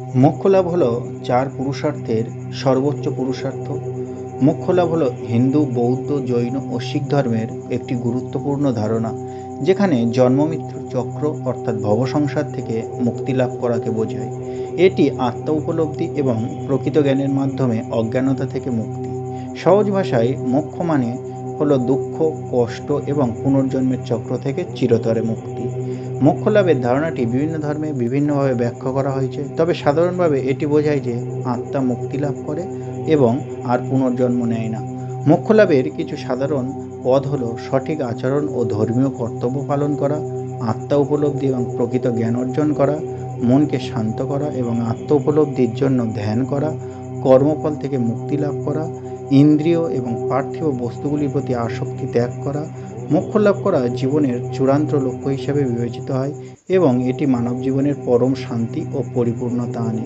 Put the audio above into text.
মোক্ষ লাভ হলো চার পুরুষার্থের সর্বোচ্চ পুরুষার্থ। মোক্ষ লাভ হলো হিন্দু, বৌদ্ধ, জৈন ও শিখ ধর্মের একটি গুরুত্বপূর্ণ ধারণা, যেখানে জন্মমৃত্যুর চক্র অর্থাৎ ভবসংসার থেকে মুক্তি লাভ করাকে বোঝায়। এটি আত্মা উপলব্ধি এবং প্রকৃত জ্ঞানের মাধ্যমে অজ্ঞানতা থেকে মুক্তি। সহজ ভাষায় মোক্ষ মানে হলো দুঃখ, কষ্ট এবং পুনর্জন্মের চক্র থেকে চিরতরে মুক্তি। মোক্ষ লাভের ধারণাটি বিভিন্ন ধর্মে বিভিন্নভাবে ব্যাখ্যা করা হয়েছে। তবে সাধারণভাবে এটি বোঝায় যে আত্মা মুক্তি লাভ করে এবং আর পুনর্জন্ম নেয় না। মোক্ষ লাভের কিছু সাধারণ পদ হলো সঠিক আচরণ ও ধর্মীয় কর্তব্য পালন করা, আত্মা উপলব্ধি এবং প্রকৃত জ্ঞান অর্জন করা, মনকে শান্ত করা এবং আত্ম উপলব্ধির জন্য ধ্যান করা, কর্মফল থেকে মুক্তি লাভ করা ইন্দ্রিয় এবং পার্থিব বস্তুগুলির প্রতি আসক্তি ত্যাগ করা মোক্ষ লাভ করা জীবনের চূড়ান্ত লক্ষ্য হিসাবে বিবেচিত হয় এবং এটি মানব জীবনের পরম শান্তি ও পরিপূর্ণতা আনে।